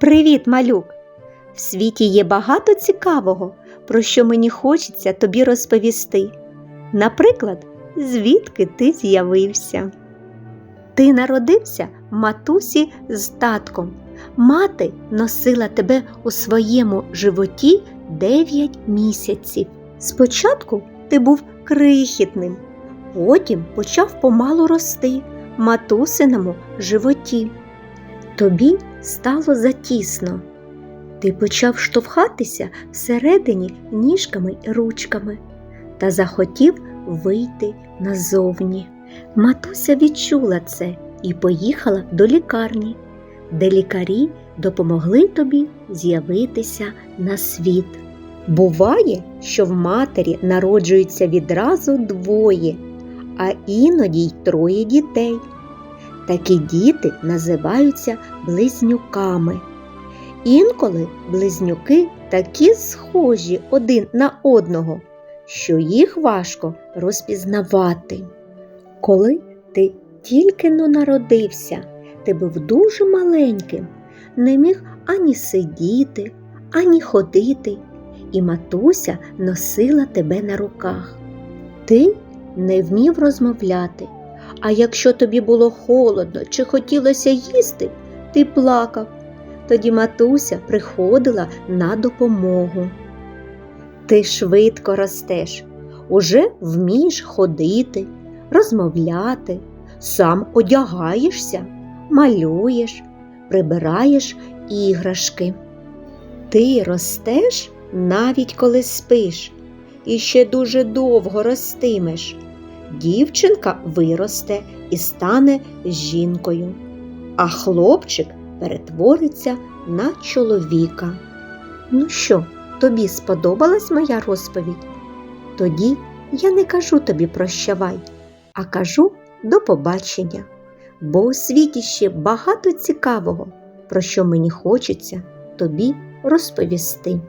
Привіт, малюк! В світі є багато цікавого, про що мені хочеться тобі розповісти. Наприклад, звідки ти з'явився? Ти народився в матусі з татком. Мати носила тебе у своєму животі 9 місяців. Спочатку ти був крихітним, потім почав помалу рости в матусиному животі. Тобі стало затісно. Ти почав штовхатися всередині ніжками і ручками та захотів вийти назовні. Матуся відчула це і поїхала до лікарні, де лікарі допомогли тобі з'явитися на світ. Буває, що в матері народжується відразу двоє, а іноді й троє дітей. Такі діти називаються близнюками. Інколи близнюки такі схожі один на одного, що їх важко розпізнавати. Коли ти тільки но народився, ти був дуже маленьким, не міг ані сидіти, ані ходити, і матуся носила тебе на руках. Ти не вмів розмовляти, а якщо тобі було холодно чи хотілося їсти, ти плакав. Тоді матуся приходила на допомогу. Ти швидко ростеш, уже вмієш ходити, розмовляти, сам одягаєшся, малюєш, прибираєш іграшки. Ти ростеш навіть коли спиш, і ще дуже довго ростимеш. Дівчинка виросте і стане жінкою, а хлопчик перетвориться на чоловіка. Ну що, тобі сподобалась моя розповідь? Тоді я не кажу тобі прощавай, а кажу до побачення, бо у світі ще багато цікавого, про що мені хочеться тобі розповісти.